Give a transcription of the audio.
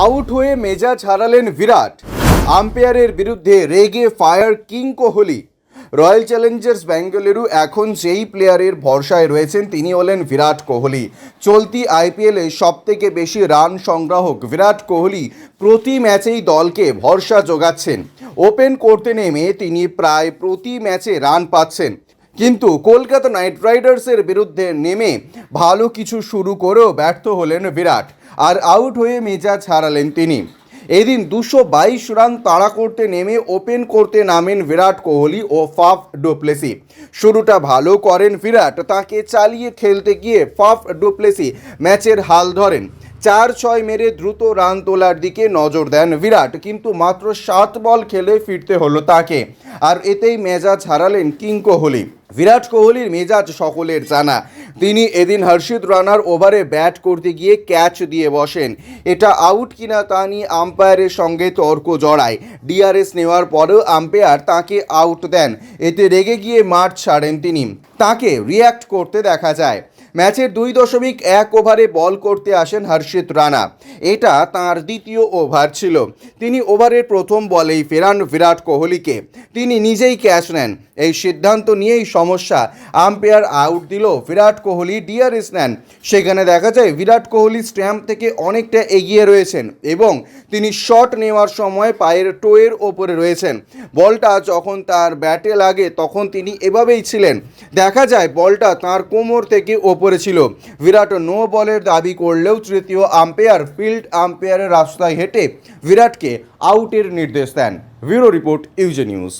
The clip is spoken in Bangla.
আউট হয়ে মেজাজ হারালেন বিরাট। আম্পায়ারের বিরুদ্ধে রেগে fire king Kohli. Royal Challengers Bengaluru এখন যেই প্লেয়ারের ভরসায় রয়েছেন, তিনি হলেন বিরাট কোহলি। চলতি আইপিএলে সব থেকে বেশি রান সংগ্রাহক বিরাট কোহলি প্রতি ম্যাচেই দলকে ভরসা যোগাচ্ছেন। ওপেন করতে নেমে তিনি প্রায় প্রতি ম্যাচে রান পাচ্ছেন। কিন্তু কলকাতা নাইট রাইডার্সের বিরুদ্ধে নেমে ভালো কিছু শুরু করেও ব্যর্থ হলেন বিরাট। আর আউট হয়ে মেজাজ হারালেন তিনি। এদিন দুশো বাইশ রান তাড়া করতে নেমে ওপেন করতে নামেন বিরাট কোহলি ও ফাফ ডুপ্লেসি। শুরুটা ভালো করেন বিরাট, তাকে চালিয়ে খেলতে গিয়ে ফাফ ডুপ্লেসি ম্যাচের হাল ধরেন। চার ছয় মেরে দ্রুত রান তোলার দিকে নজর দেন বিরাট, কিন্তু মাত্র সাত বল খেলে ফিরতে হলো তাকে। আর এতেই মেজাজ হারালেন কিং কোহলি। বিরাট কোহলির মেজাজ সকলের জানা। তিনি এদিন হর্ষিত রানার ওভারে ব্যাট করতে গিয়ে ক্যাচ দিয়ে বসেন। এটা আউট কিনা তা নিয়ে আম্পায়ারের সঙ্গে তর্ক জড়ায়। ডিআরএস নেওয়ার পরেও আম্পায়ার তাকে আউট দেন। এতে রেগে গিয়ে মাঠ ছাড়েন তিনি। তাকে রিয়্যাক্ট করতে দেখা যায়। ম্যাচের দুই দশমিক এক ওভারে বল করতে আসেন হর্ষিত রানা। এটা তার দ্বিতীয় ওভার ছিল। তিনি ওভারের প্রথম বলেই ফেরান বিরাট কোহলিকে। তিনি নিজেই ক্যাচ নেন। এই সিদ্ধান্ত নিয়েই সমস্যা। আম্পায়ার আউট দিল বিরাট কোহলি, ডিআরএস নেন। সেখানে দেখা যায় বিরাট কোহলি স্ট্যাম্প থেকে অনেকটা এগিয়ে রয়েছেন এবং তিনি শট নেওয়ার সময় পায়ের টোয়ের ওপরে রয়েছেন। বলটা যখন তার ব্যাটে লাগে তখন তিনি এভাবেই ছিলেন। দেখা যায় বলটা তার কোমর থেকে ওপরে ছিল। বিরাট নো বলের দাবি করলেও তৃতীয় আম্পায়ার, ফিল্ড আম্পায়ারের রাস্তায় হেঁটে বিরাটকে আউটের নির্দেশ দেন। ব্যুরো রিপোর্ট, ইউজে নিউজ।